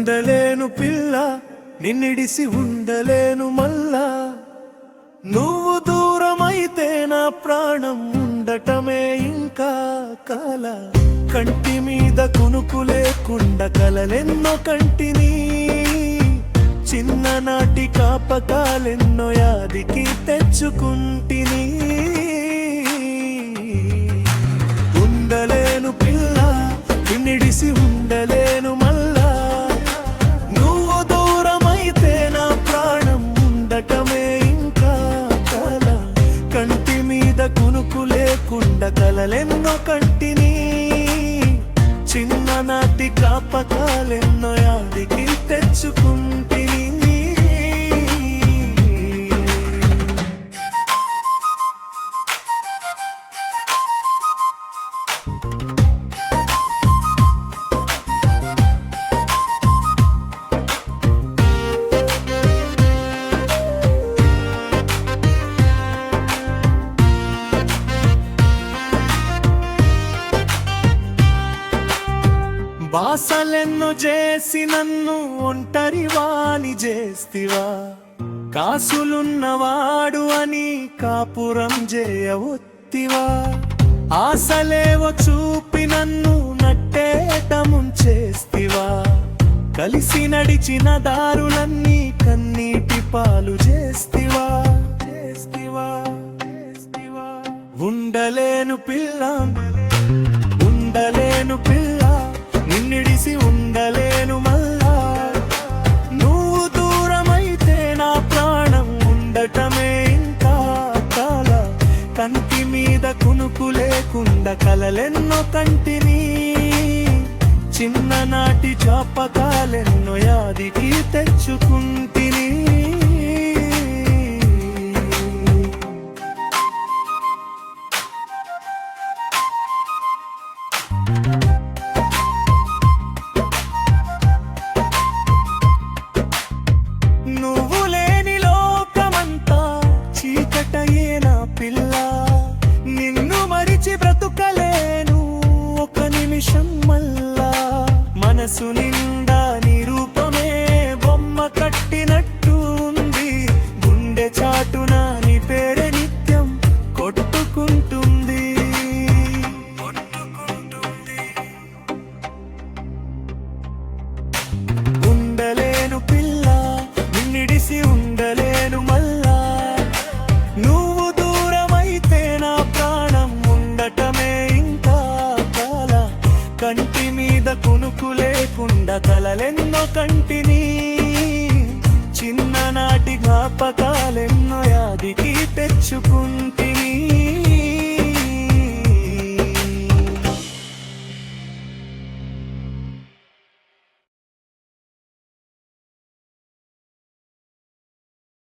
ఉండలేను పిల్ల నిన్నిడిసి ఉండలేను మల్లా. నువ్వు దూరమైతే నా ప్రాణం ఉండటమే ఇంకా కల. కంటి మీద కునుకు లేకుండా కలలెన్నో కంటిని. చిన్ననాటి కాపకాలెన్నో యాదికి తెచ్చుకుంటిని. కంటి మీద కునుకు లేకుండా కలలెన్నో కంటిని చిన్ననాటి కాపకాలెన్నో యాదికి తెచ్చుకుంటా బాసలెన్ను చేసి నన్ను ఒంటరి వాణి చేస్తివా? కాసులున్నవాడు అని కాపురం చేయవొత్తివా? ఆశలేవో చూపి నన్ను నట్టేటముంచేస్తివా? కలిసి నడిచిన దారులన్నీ కన్నీటి పాలు చేస్తివా? చేస్తివా? చేస్తివా? ఉండలేను పిల్ల ఉండలేను పిల్ల. లేకుండా కలలెన్నో కంటిని చిన్ననాటి జాపకాలెన్నో యాదికి తెచ్చుకుంటిని. నువ్వు కలిసి ఉండలేను మళ్ళా. నువ్వు దూరమైతే నా ప్రాణం ఉండటమే ఇంకా కాల కంటి మీద కునుకు లేకుండా కలలెన్నో కంటిని. చిన్ననాటి జ్ఞాపకాలెన్నో యాదికి తెచ్చుకుంటిని.